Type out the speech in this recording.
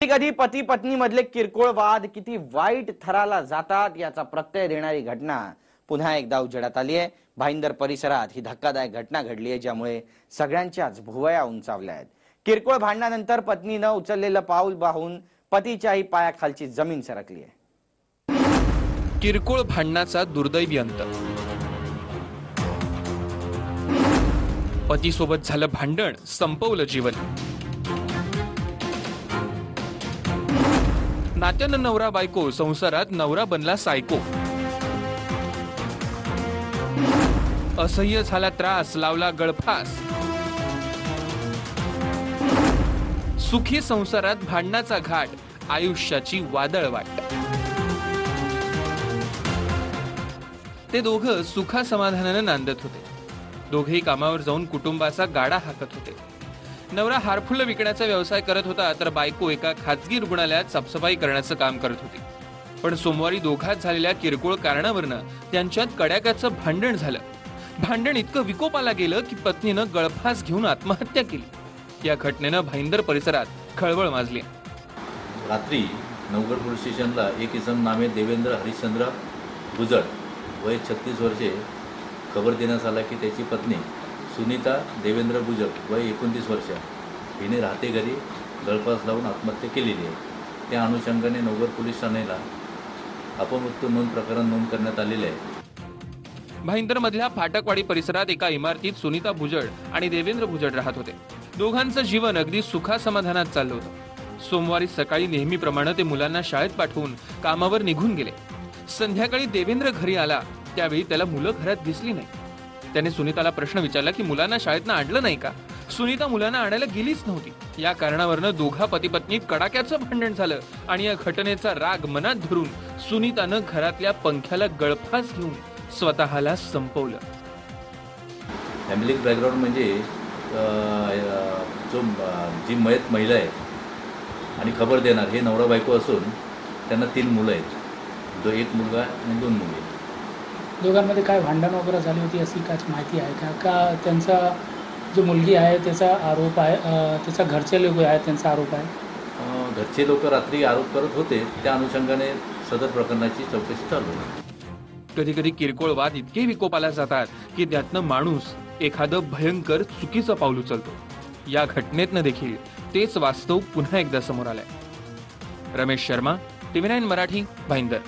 कधी कधी पती पत्नी मधले किरकोळ वाद किती वाईट थराला जातात याचा प्रत्यय देणारी घटना पुन्हा एकदा उजेडात आली आहे. भाईंदर परिसरात ही धक्कादायक घटना घडली आहे ज्यामुळे सगळ्यांच्याच भुवया उंचावल्या आहेत. किरकोळ भांडणानंतर पत्नीनं उचललेलं पाऊल पाहून पतीच्याही पायाखालची जमीन सरकली आहे. किरकोळ भांडणाचा दुर्दैवी अंत. पतीसोबत झालं भांडण संपवलं जीवन. नात्यानं नवरा बायको संसारात नवरा बनला सायको. असह्य झाला त्रास लावला गळफास. सुखी संसारात भांडणाचा घाट आयुष्याची वादळ वाट. ते दोघं सुखा समाधानानं नांदत होते. दोघेही कामावर जाऊन कुटुंबाचा गाडा हाकत होते. नवरा हारफुलं विकण्याचा व्यवसाय करत होता तर बायको एका खाजगी रुग्णालयात साफसफाई करण्याचं काम करत होती. पण सोमवारी दोघात झालेल्या किरकोळ कारणावरनं त्यांच्यात कड्याक्याचं भांडण झालं. भांडण इतकं विकोपाला गेलं की पत्नीनं गळफास घेऊन आत्महत्या केली. या घटनेनं भाईंदर परिसरात खळबळ माजली. रात्री नवगड पोलीस स्टेशनला एक इसम नामे देवेंद्र हरिश्चंद्र गुजळ वय छत्तीस वर्षे खबर देण्यात आला की त्याची पत्नी सुनीता देवेंद्र बुजळ वय एकोणतीस वर्ष. हिने राहते घरी गळफास लावून आत्महत्या केलेली आहे. त्या अनुषंगाने नगर पोलीस ठाण्याला अपमृत्यू नोंद प्रकरण नोंद करण्यात आलेले आहे. भाईंदर मधल्या फाटकवाडी परिसरात एका इमारतीत सुनीता भुजड आणि देवेंद्र भुजड राहत होते. दोघांचं जीवन अगदी सुखा समाधानात चाललं होतं. सोमवारी सकाळी नेहमीप्रमाणे ते मुलांना शाळेत पाठवून कामावर निघून गेले. संध्याकाळी देवेंद्र घरी आला त्यावेळी त्याला मुलं घरात दिसली नाही त्याने सुनीताला प्रश्न विचारला की मुलांना शाळेतनं आणलं नाही का? सुनीता मुलांना आणायला गेलीच नव्हती. या कारणावरनं दोघा पती कडाक्याचं भांडण झालं आणि या घटनेचा राग मनात धरून सुनीतानं घरातल्या पंख्याला गळफास घेऊन स्वतःला संपवलं. फॅमिली बॅकग्राऊंड म्हणजे अं, जो जी मयत महिला आहे आणि खबर देणार हे नवरा बायको असून त्यांना तीन मुलं आहेत. दो एक मुलगा आणि दोन मुली दोघांमध्ये काय भांडण वगैरे झाली होती अशी काय माहिती आहे का? का त्यांचा जो मुलगी आहे त्याचा आरोप आहे त्याचा घरचे लोक आहेत त्यांचा आरोप आहे? घरचे लोक रात्री आरोप करत होते. त्या अनुषंगाने सदर प्रकरणाची चौकशी चालू आहे कधी कधी किरकोळ वाद इतके विकोपाला जातात की त्यातनं माणूस एखादं भयंकर चुकीचं पाऊल उचलतो. या घटनेतनं देखील तेच वास्तव पुन्हा एकदा समोर आलंय. Ramesh Sharma TV nine Marathi Bhayandar.